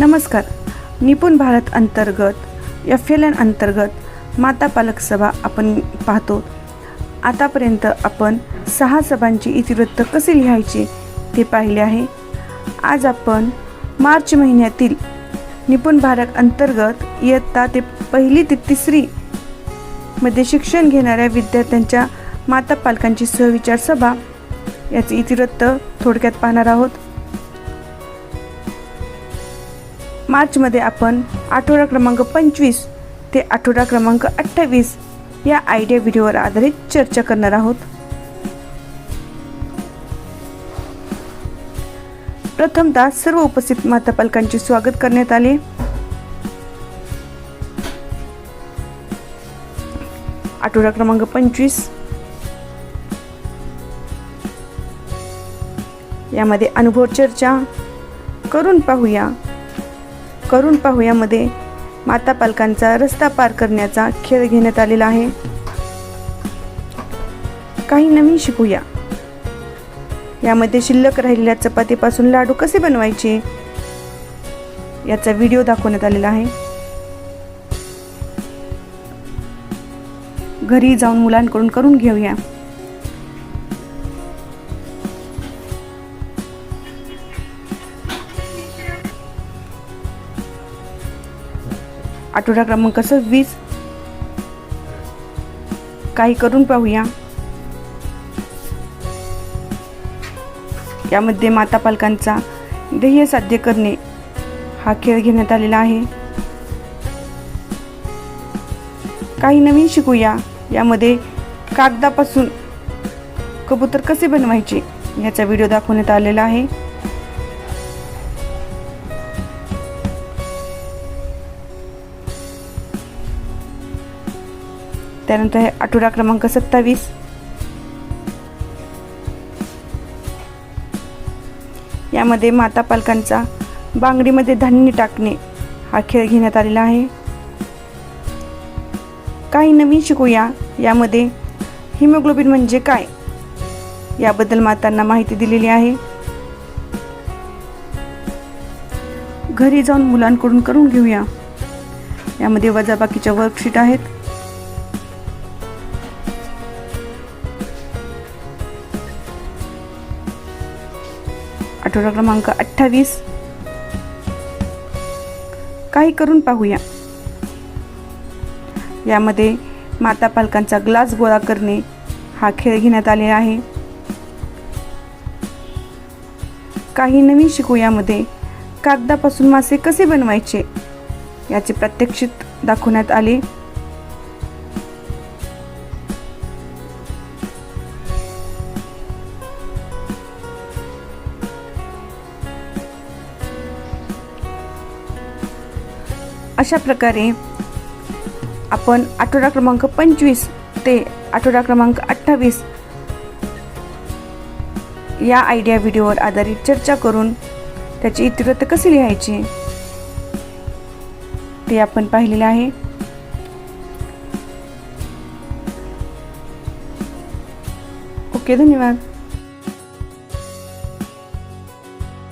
नमस्कार. निपुण भारत अंतर्गत एफ एल एन अंतर्गत माता पालक सभा आपण पाहतो. आतापर्यंत आपण सहा सभांची इतिवृत्त कसे लिहायचे ते पाहिले आहे. आज आपण मार्च महिन्यातील निपुण भारत अंतर्गत इयत्ता ते पहिली ते तिसरी मध्ये शिक्षण घेणाऱ्या विद्यार्थ्यांच्या माता पालकांची सहविचार सभा याचे इतिवृत्त थोडक्यात पाहणार आहोत. मार्चमध्ये आपण आठवडा क्रमांक पंचवीस ते आठवडा क्रमांक अठ्ठावीस या आयडिया व्हिडिओवर आधारित चर्चा करणार आहोत. प्रथमतः सर्व उपस्थित माता पालकांचे स्वागत करण्यात आले. आठवडा क्रमांक पंचवीस. यामध्ये अनुभव चर्चा करून पाहूया. करून पाहूयामध्ये माता पालकांचा रस्ता पार करण्याचा खेळ घेण्यात आलेला आहे. काही नवीन शिकूया. यामध्ये शिल्लक राहिलेल्या चपातीपासून लाडू कसे बनवायचे? याचा व्हिडिओ दाखवण्यात आलेला आहे. घरी जाऊन मुलांकडून करून घेऊया. आठवडा क्रमांक सव्वीस काही करून पाहूया. यामध्ये माता पालकांचा ध्येय साध्य करणे हा खेळ घेण्यात आलेला आहे. काही नवीन शिकूया. यामध्ये कागदापासून कबूतर कसे बनवायचे याचा व्हिडिओ दाखवण्यात आलेला आहे. त्यानंतर आहे आठवडा क्रमांक सत्तावीस. यामध्ये माता पालकांचा बांगडीमध्ये धान्य टाकणे हा खेळ घेण्यात आलेला आहे. काही नवीन शिकूया. यामध्ये हिमोग्लोबिन म्हणजे काय? याबद्दल मातांना माहिती दिलेली आहे. घरी जाऊन मुलांकडून करून घेऊया. यामध्ये वजाबाकीच्या वर्कशीट आहेत. आठवडा क्रमांक अठ्ठावीस. काही करून पाहूया. यामध्ये माता पालकांचा ग्लास गोळा करणे हा खेळ घेण्यात आलेला आहे. काही नवीन शिकू यामध्ये कागदापासून मासे कसे बनवायचे याचे प्रात्यक्षिक दाखवण्यात आले. अशा प्रकारे आपण आठवडा क्रमांक पंचवीस ते आठवडा क्रमांक अठ्ठावीस या आयडिया व्हिडिओवर आधारित चर्चा करून त्याची इतिवृत्त कसे लिहायचे ते आपण पाहिलेलं आहे. ओके धन्यवाद.